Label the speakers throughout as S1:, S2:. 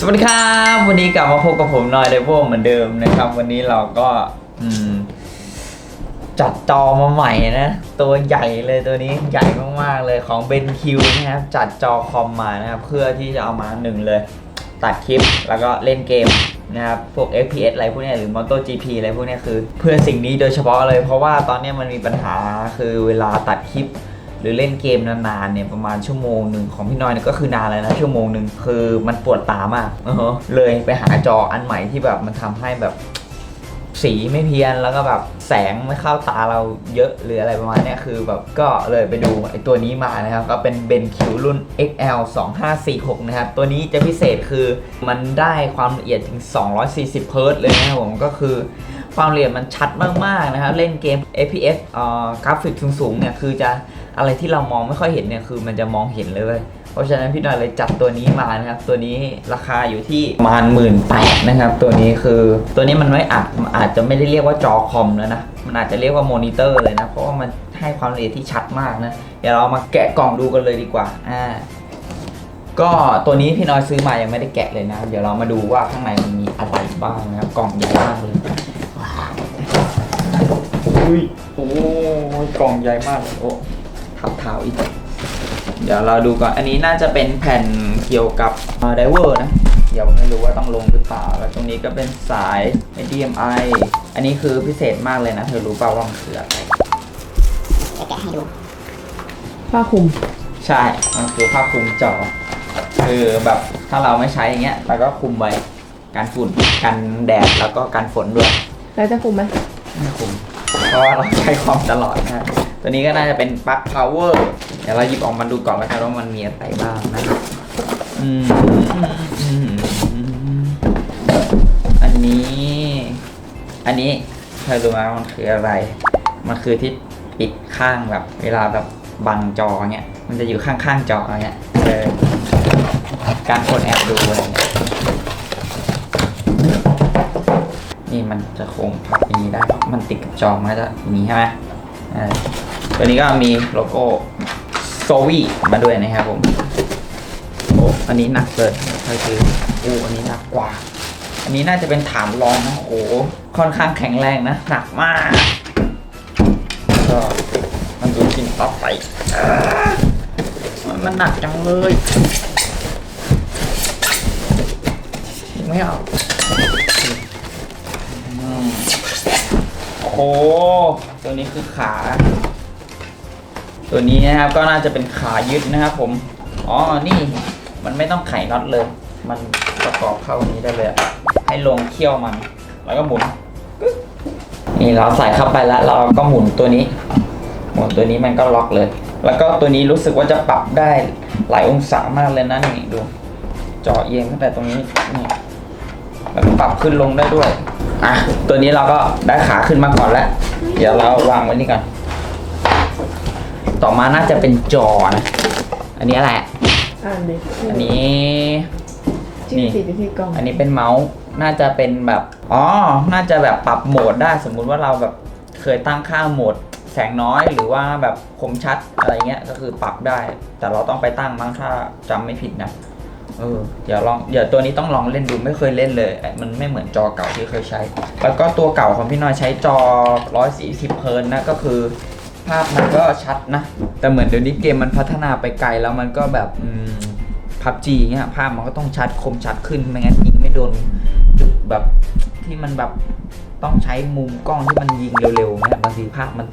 S1: สวัสดีครับ วันนี้กลับมาพบกับผมนอยเดวเหมือนเดิมนะครับ วันนี้เราก็อืมจัดจอมาใหม่นะ ตัวใหญ่เลยตัวนี้ใหญ่มากๆเลยของ BenQ นะครับ จัดจอคอมมานะครับ เพื่อที่จะเอามาหนึ่งเลย ตัดคลิปแล้วก็เล่นเกมนะครับ พวก FPS อะไรพวกนี้หรือ MotoGP อะไรพวกนี้คือ เพื่อสิ่งนี้โดยเฉพาะเลย เพราะว่าตอนนี้มันมีปัญหาคือเวลาตัดคลิป หรือเล่นเกมนานๆเนี่ยประมาณชั่วโมงหนึ่งของพี่น้อยเนี่ยก็คือนานเลยนะชั่วโมงหนึ่งคือมันปวดตามากเลยไปหาจออันใหม่ที่แบบมันทำให้แบบสีไม่เพี้ยนแล้วก็แบบแสงไม่เข้าตาเราเยอะหรืออะไรประมาณนี้คือแบบก็เลยไปดูไอ้ตัวนี้มานะครับ ก็เป็น BenQ รุ่น XL 2546 นะครับ ตัวนี้จะพิเศษคือมันได้ความละเอียดถึง 240เฮิร์ตเลยนะครับผมก็คือความละเอียดมันชัดมาก ๆ นะครับ เล่นเกม FPS เอ่อกราฟิกสูงๆเนี่ยคือจะ อะไรที่เรามองไม่ค่อยเห็นเนี่ยคือมันจะมองเห็นเลย เพราะฉะนั้นพี่หน่อยเลยจัดตัวนี้มานะครับ ตัวนี้ราคาอยู่ที่ประมาณหมื่นแปดนะครับ ตัวนี้คือตัวนี้มันไม่อาจอาจจะไม่ได้เรียกว่าจอคอมแล้วนะ มันอาจจะเรียกว่ามอนิเตอร์เลยนะ เพราะว่ามันให้ความละเอียดที่ชัดมากนะ เดี๋ยวเรามาแกะกล่องดูกันเลยดีกว่า อ่า ก็ตัวนี้พี่น้อยซื้อมายังไม่ได้แกะเลยนะ เดี๋ยวเรามาดูว่าข้างในมันมีอะไรบ้างนะครับ กล่องใหญ่มากเลยว้าวอุ้ยโอ้ยกล่องใหญ่มากโอ้ ทับเท้าอีก เดี๋ยวเราดูก่อน อันนี้น่าจะเป็นแผ่นเกี่ยวกับไดเวอร์นะ เดี๋ยวไม่รู้ว่าต้องลงหรือเปล่า แล้วตรงนี้ก็เป็นสาย HDMI อันนี้คือพิเศษมากเลยนะ เธอรู้เปล่าว่ามันคืออะไร
S2: จะแกะให้ดู
S3: ผ้าคลุม
S1: ใช่ มันคือผ้าคลุมจอ คือแบบถ้าเราไม่ใช้อย่างเงี้ย เราก็คลุมไว้กันฝุ่น กันแดด แล้วก็กันฝนด้วย
S3: แล้วจะคลุมไหม
S1: ไม่คลุม เพราะว่าเราใช้คอมตลอดนะฮะ ตัวนี้ก็น่าจะเป็นปลั๊กพาวเวอร์เดี๋ยวเราหยิบออกมาดูก่อนแล้วกันว่ามันมีอะไรบ้างนะอันนี้ อันนี้เธอรู้ไหมามันคืออะไร มันคือที่ปิดข้างแบบ เวลาแบบบังจอเงี้ย มันจะอยู่ข้างๆจอเงี้ยเออการคนแอบดูอะไรเงี้ยนี่มันจะโค้งพับอย่างนี้ได้ มันติดกับจอมันก็จะอย่างนี้ใช่ไหมอ่า ตัวนี้ก็มีโลโก้โซวีมาด้วยนะครับผมโอ้อันนี้หนักเลยใครคือโอ้อันนี้หนักกว่า อันนี้น่าจะเป็นฐานรองนะโอ้โหค่อนข้างแข็งแรงนะหนักมาก ก็มันดูกินต่อไปมันมันหนักจังเลยไม่เอาอืมโอ้โหตัวนี้คือขา ตัวนี้นะครับก็น่าจะเป็นขายึดนะครับผม อ๋อ นี่มันไม่ต้องไขน็อตเลย มันประกอบเข้านี้ได้เลย ให้ลงเขี้ยวมัน แล้วก็หมุน นี่เราใส่เข้าไปแล้ว เราก็หมุนตัวนี้ หมุนตัวนี้มันก็ล็อกเลย แล้วก็ตัวนี้รู้สึกว่าจะปรับได้หลายองศามากเลยนะนี่ดู จอเอียงตั้งแต่ตรงนี้นี่แล้วก็ปรับขึ้นลงได้ด้วย อะ ตัวนี้เราก็ได้ขาขึ้นมาก่อนแล้ว เดี๋ยวเราวางไว้นี่ก่อน ต่อมาน่าจะเป็นจอนะ อันนี้อะไรอะ
S3: อ่านเลย
S1: อันนี้
S3: ชื่อสีเป็นที่กล่อง
S1: อันนี้เป็นเมาส์ น่าจะเป็นแบบ อ๋อ น่าจะแบบปรับโหมดได้ สมมุติว่าเราแบบเคยตั้งค่าโหมด แสงน้อยหรือว่าแบบคมชัดอะไรเงี้ย ก็คือปรับได้ แต่เราต้องไปตั้งมั้งถ้าจำไม่ผิดนะ เออ เดี๋ยวลอง เดี๋ยวตัวนี้ต้องลองเล่นดูไม่เคยเล่นเลย มันไม่เหมือนจอเก่าที่เคยใช้ แล้วก็ตัวเก่าของพี่น้อยใช้จอ 140 เฮิร์ตซ์นะ ก็คือ ภาพมันก็ชัดนะ แต่เหมือนเดี๋ยวนี้เกมมันพัฒนาไปไกลแล้วมันก็แบบอืมพับจีเงี้ยภาพมันก็ต้องชัดคมชัดขึ้นไม่งั้นยิงไม่โดนจุดแบบที่มันแบบต้องใช้มุมกล้องที่มันยิงเร็วๆเนี่ยบางทีภาพมัน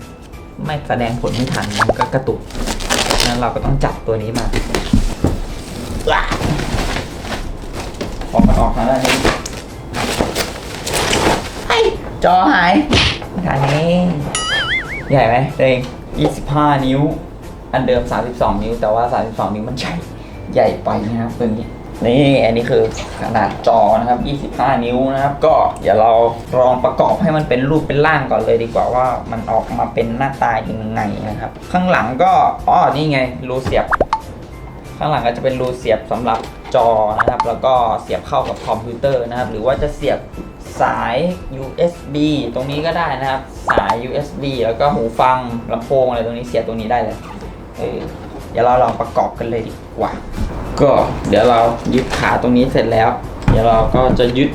S1: ไม่แสดงผลไม่ทันมันก็กระตุกนั้นเราก็ต้องจับตัวนี้มาว้าพอมันออกมาแล้วนี่ไอ้จอหายทางนี้ ใหญ่ไหมตัวเอง25 นิ้ว อันเดิม 32 นิ้ว แต่ว่า 32 นิ้วมันใหญ่ใหญ่ไปนะครับตัวนี้นี่อันนี้คือขนาดจอนะครับ 25 นิ้วนะครับ ก็เดี๋ยวเราลองประกอบให้มันเป็นรูปเป็นร่างก่อนเลยดีกว่าว่ามันออกมาเป็นหน้าตายังไงนะครับ ข้างหลังก็อ๋อนี่ไงรูเสียบ ข้างหลังก็จะเป็นรูเสียบสำหรับจอนะครับ แล้วก็เสียบเข้ากับคอมพิวเตอร์นะครับ หรือว่าจะเสียบ สาย USB ตรงนี้ก็ได้นะครับ สาย USB แล้วก็หูฟังลำโพงอะไรตรงนี้เสียบตรงนี้ได้เลยเออเดี๋ยวเราลองประกอบกันเลยดีกว่า ก็เดี๋ยวเรายึดขาตรงนี้เสร็จแล้ว เดี๋ยวเราก็จะยึด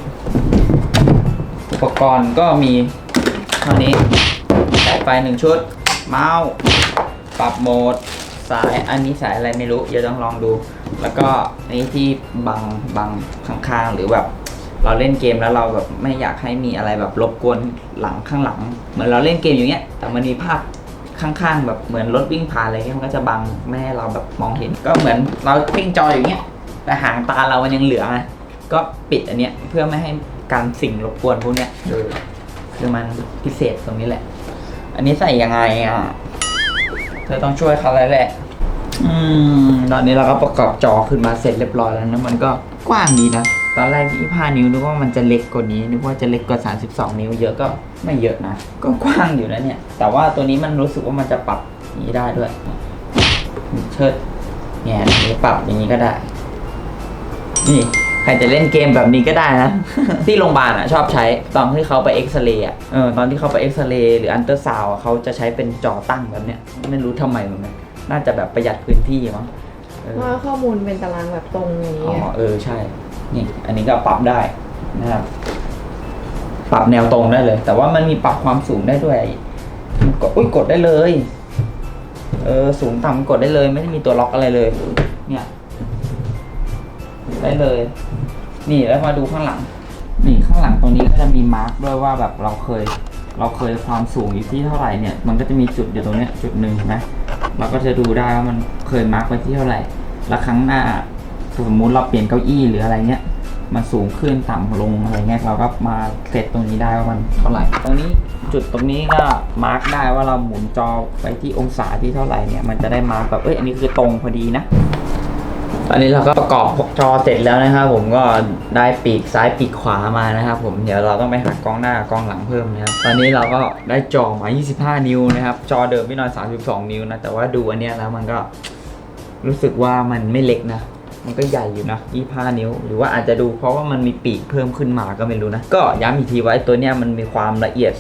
S1: อุปกรณ์ก็มีเท่านี้สายไฟหนึ่งชุด เมาส์ปรับโหมด สายอันนี้สายอะไรไม่รู้ เดี๋ยวต้องลองดู แล้วก็อันนี้ที่บังบังข้างๆหรือแบบ เราเล่นเกมแล้วเราแบบไม่อยากให้มีอะไรแบบรบกวนหลังข้างหลัง เหมือนเราเล่นเกมอย่างเงี้ย แต่มันมีภาพข้างๆ แบบเหมือนรถวิ่งผ่านอะไรเงี้ยมันก็จะบังไม่ให้เราแบบมองเห็น ก็เหมือนเราปิ้งจออย่างเงี้ย แต่หางตาเรามันยังเหลือไงก็ปิดอันเนี้ยเพื่อไม่ให้การสิ่งรบกวนพวกเนี้ยเออคือมันพิเศษตรงนี้แหละ อันนี้ใส่ยังไงอะเธอต้องช่วยเขาแล้วแหละ อืม ตอนนี้เราก็ประกอบจอขึ้นมาเสร็จเรียบร้อยแล้วนะมันก็กว้างดีนะ ตอนแรกที่5นิ้วนึกว่ามันจะเล็กกว่านี้นึกว่าจะเล็กกว่า32 นิ้วเยอะก็ไม่เยอะนะ ก็กว้างอยู่นะเนี่ย แต่ว่าตัวนี้มันรู้สึกว่ามันจะปรับอย่างนี้ได้ด้วยเชิดเนี่ยอันนี้ปรับอย่างนี้ก็ได้ นี่ใครจะเล่นเกมแบบนี้ก็ได้นะ ที่โรงพยาบาลอะชอบใช้ตอนที่เขาไปเอ็กซเรย์อะเออตอนที่เขาไปเอ็กซเรย์หรืออันเตอร์ซาวเขาจะใช้เป็นจอตั้งแบบเนี้ยไม่รู้ทำไมเหมือนกันน่าจะแบบประหยัดพื้นที่มั้งเออ
S3: ว่าข้อมูลเป็นตารางแบบตรงอย่าง
S1: อ๋อ
S3: นี้ไง
S1: เออใช่ นี่อันนี้ก็ปรับได้นะครับ ปรับแนวตรงได้เลย แต่ว่ามันมีปรับความสูงได้ด้วยกดอุ้ยกดได้เลยเออสูงต่ำกดได้เลย ไม่ได้มีตัวล็อกอะไรเลย เนี่ย ได้เลย นี่แล้วมาดูข้างหลัง นี่ข้างหลังตรงนี้ก็จะมีมาร์กด้วยว่าแบบเราเคย เราเคยความสูงอยู่ที่เท่าไหร่เนี่ย มันก็จะมีจุดอยู่ตรงเนี้ยจุดหนึ่งเห็นไหมเราก็จะดูได้ว่ามันเคยมาร์กไว้ที่เท่าไหร่ แล้วครั้งหน้า สมมุติเราเปลี่ยนเก้าอี้หรืออะไรเงี้ยมันสูงขึ้นต่ำลงอะไรเงี้ยเราก็มาเซตตรงนี้ได้ว่ามันเท่าไหร่ ตรงนี้จุดตรงนี้ก็มาร์กได้ว่าเราหมุนจอไปที่องศาที่เท่าไหร่เนี่ยมันจะได้มาร์กแบบเอ้ยอันนี้คือตรงพอดีนะตอนนี้เราก็ประกอบจอเสร็จแล้วนะครับผมก็ได้ปีกซ้ายปีกขวามานะครับผมเดี๋ยวเราต้องไปหากล้องหน้ากับกล้องหลังเพิ่มนะครับตอนนี้เราก็ได้จอมา 25 นิ้วนะครับจอเดิมพี่น้อย32 นิ้วนะแต่ว่าดูอันเนี้ยแล้วมันก็รู้สึกว่ามันไม่เล็กนะ มันก็ใหญ่อยู่นะ25นิ้ว หรือว่าอาจจะดูเพราะว่ามันมีปีกเพิ่มขึ้นมาก็ไม่รู้นะ ก็ย้ำอีกทีว่าไอ้ตัวเนี้ยมันมีความละเอียด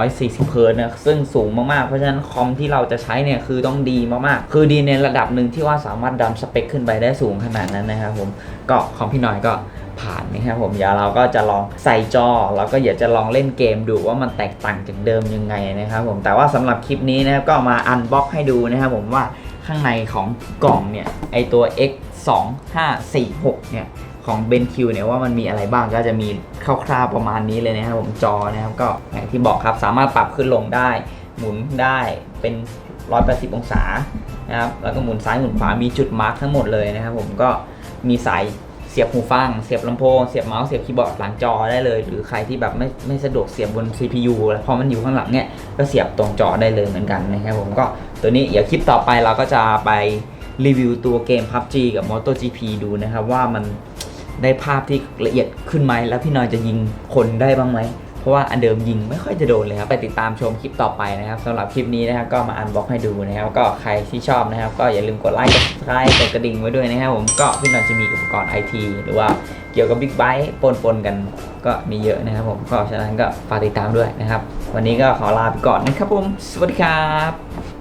S1: 240เฮิร์ตนะซึ่งสูงมากๆ เพราะฉะนั้นคอมที่เราจะใช้เนี่ยคือต้องดีมากๆ คือดีในระดับหนึ่งที่ว่าสามารถดันสเปคขึ้นไปได้สูงขนาดนั้นนะครับผมก็คอมพี่น้อยก็ผ่านนะครับผมเดี๋ยวเราก็จะลองใส่จอ แล้วก็อยากจะลองเล่นเกมดูว่ามันแตกต่างจากเดิมยังไงนะครับผมแต่ว่าสำหรับคลิปนี้นะครับก็มาอันบ็อกให้ดูนะครับผมว่าข้างในของกล่องเนี่ยไอตัว X 2 5 4 6เนี่ยของ BenQ เนี่ยว่ามันมีอะไรบ้างก็จะมีคร่าวๆประมาณนี้เลยนะครับผมจอนะครับก็อย่างที่บอกครับสามารถปรับขึ้นลงได้ หมุนได้เป็น 180 องศานะครับแล้วก็หมุนซ้ายหมุนขวามีจุดมาร์กทั้งหมดเลยนะครับผมก็มีสายเสียบหูฟัง เสียบลำโพง เสียบเมาส์เสียบคีย์บอร์ดหลังจอได้เลย หรือใครที่แบบไม่ไม่สะดวกเสียบบน CPU แล้วพอมันอยู่ข้างหลังเนี่ยก็เสียบตรงจอได้เลยเหมือนกันนะครับผมก็ตัวนี้เดี๋ยวคลิปต่อไปเราก็จะไป รีวิวตัวเกม PUBG กับ MotoGP ดูนะครับว่ามันได้ภาพที่ละเอียดขึ้นไหมแล้วพี่นอยจะยิงคนได้บ้างไหมเพราะว่าอันเดิมยิงไม่ค่อยจะโดนเลยครับไปติดตามชมคลิปต่อไปนะครับสำหรับคลิปนี้นะครับก็มาอันบล็อกให้ดูนะครับก็ใครที่ชอบนะครับ ก็อย่าลืมกดไลค์กด subscribe กดกระดิ่งไว้ด้วยนะครับผมก็พี่หนอยจะมีอุปกรณ์ไอทีหรือว่าเกี่ยวกับบิ๊กไบค์ปนๆกันก็มีเยอะนะครับผมก็ฉะนั้นก็ฝากติดตามด้วยนะครับ วันนี้ก็ขอลาไปก่อนนะครับผมสวัสดีครับ